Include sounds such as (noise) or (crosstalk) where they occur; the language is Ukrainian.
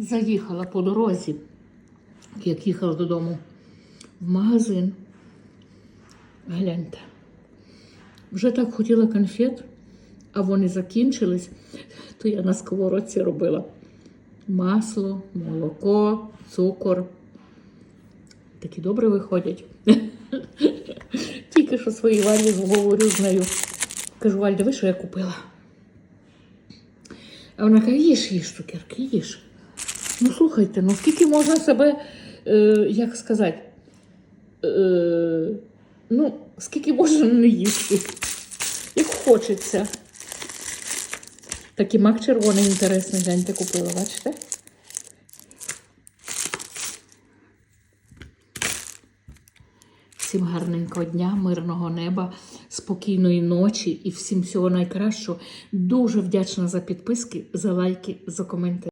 заїхала по дорозі, як їхала додому, в магазин. Гляньте. Вже так хотіла конфет, а вони закінчились, то я на сковородці робила масло, молоко, цукор. Такі добре виходять. (laughs) Тільки що своїй Валі говорю з нею. Кажу, Валь, диви, що я купила. А вона каже, їж, їж цукерки, їж. Ну слухайте, ну скільки можна себе, е, як сказати, е, ну, скільки можна не їсти, як хочеться. Такий мак червоний інтересний, гляньте, купила, бачите? Всім гарненького дня, мирного неба, спокійної ночі і всім всього найкращого. Дуже вдячна за підписки, за лайки, за коменти.